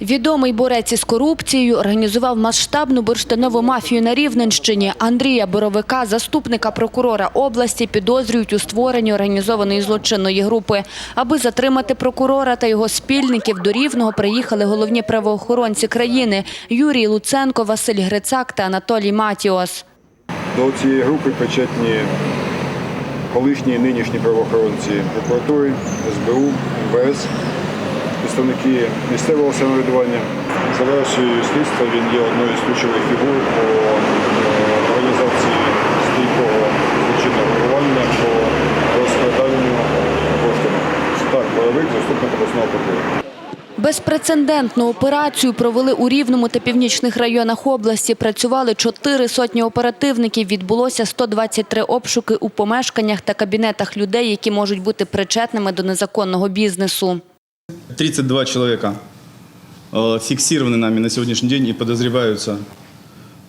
Відомий борець із корупцією організував масштабну бурштинову мафію на Рівненщині. Андрія Боровика, заступника прокурора області, підозрюють у створенні організованої злочинної групи. Аби затримати прокурора та його спільників, до Рівного приїхали головні правоохоронці країни – Юрій Луценко, Василь Грицак та Анатолій Матіос. До цієї групи причетні колишні і нинішні правоохоронці прокуратури, СБУ, МВС, представники місцевого самоврядування. За версією слідства він є одною з ключових фігур по е, організації стійкого злочинного групування по розкраданню коштів. Так, Боровик, заступник обласного прокурора. Безпрецедентну операцію провели у Рівному та північних районах області. Працювали чотири сотні оперативників. Відбулося 123 обшуки у помешканнях та кабінетах людей, які можуть бути причетними до незаконного бізнесу. 32 человека э, фиксированы нами на сегодняшний день и подозреваются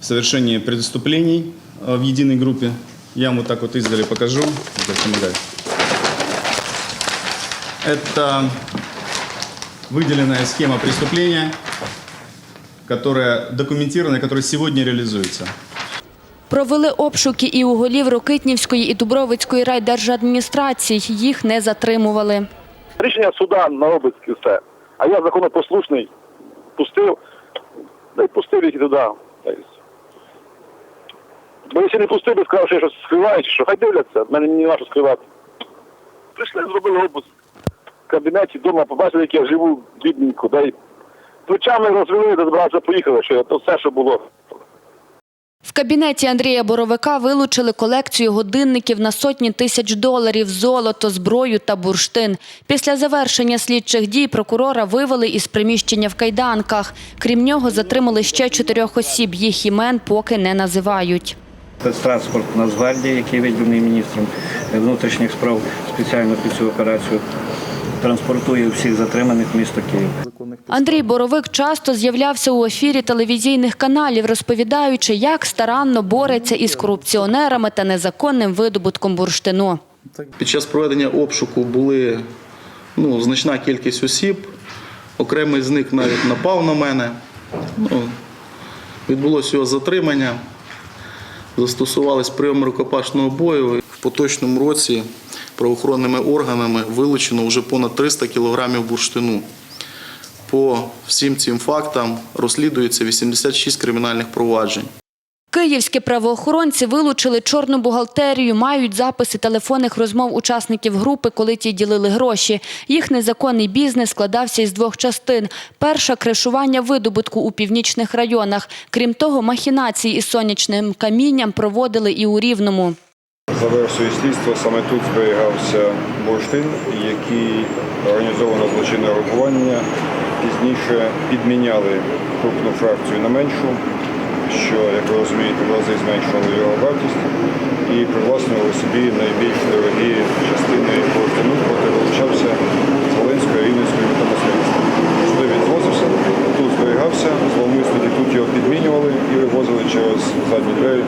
в совершении преступлений э, в единой группе. Я вам вот так вот издали покажу. Вот так помогаю. Это выделенная схема преступления, которая документирована, которая сегодня реализуется. Провели обшуки і у голів Рокитнівської і Дубровицької райдержадміністрацій. Їх не затримували. Рішення суда обиск і все. А я законопослушний пустив, да й пустив їх туди. Бо якщо не пустив, би сказав, що я щось скриваю, що хай дивляться, в мене нема що скривати. Прийшли, зробили обиск в кабінеті, вдома, побачили, як я живу бідненько, да й плечами розвели, розбиратися, поїхали, що то все, що було. В кабінеті Андрія Боровика вилучили колекцію годинників на сотні тисяч доларів, золото, зброю та бурштин. Після завершення слідчих дій прокурора вивели із приміщення в кайданках. Крім нього, затримали ще чотирьох осіб. Їх імен поки не називають. Спецтранспорт Нацгвардії, який виділений міністром внутрішніх справ спеціально під цю операцію, транспортує всіх затриманих в місто Київ. Андрій Боровик часто з'являвся у ефірі телевізійних каналів, розповідаючи, як старанно бореться із корупціонерами та незаконним видобутком бурштину. Під час проведення обшуку були ну, значна кількість осіб. Окремий з них навіть напав на мене. Ну, відбулося його затримання. Застосувались прийоми рукопашного бою. В поточному році правоохоронними органами вилучено вже понад 300 кілограмів бурштину. По всім цим фактам розслідується 86 кримінальних проваджень. Київські правоохоронці вилучили чорну бухгалтерію, мають записи телефонних розмов учасників групи, коли ті ділили гроші. Їх незаконний бізнес складався із двох частин. Перша – кришування видобутку у північних районах. Крім того, махінації із сонячним камінням проводили і у Рівному. За версією слідства, саме тут зберігався бурштин, який організовано злочинне групування пізніше підміняли крупну фракцію на меншу, що, як ви розумієте, в рази зменшувало його вартість і привласнювали собі найбільш дорогі частини бурштину, який вилучався з Волинської, Рівненської та Москвинської. Сюди він звозився, тут зберігався, зловмисники тут його підмінювали і вивозили через задні двері.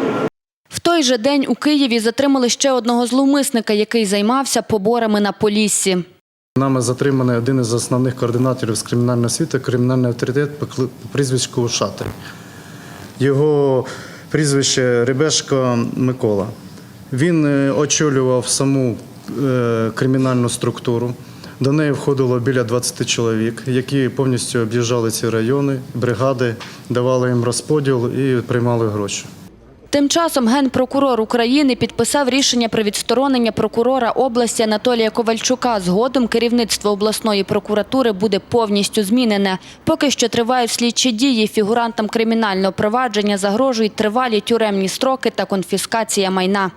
Той же день у Києві затримали ще одного зловмисника, який займався поборами на Поліссі. Нами затриманий один із основних координаторів з кримінального світу, кримінальний авторитет по по Ушатий. Його прізвище Рибешко Микола. Він е, очолював саму е, кримінальну структуру. До неї входило біля 20 чоловік, які повністю об'їжджали ці райони, бригади, давали їм розподіл і приймали гроші. Тим часом генпрокурор України підписав рішення про відсторонення прокурора області Анатолія Ковальчука. Згодом керівництво обласної прокуратури буде повністю змінене. Поки що тривають слідчі дії. Фігурантам кримінального провадження загрожують тривалі тюремні строки та конфіскація майна.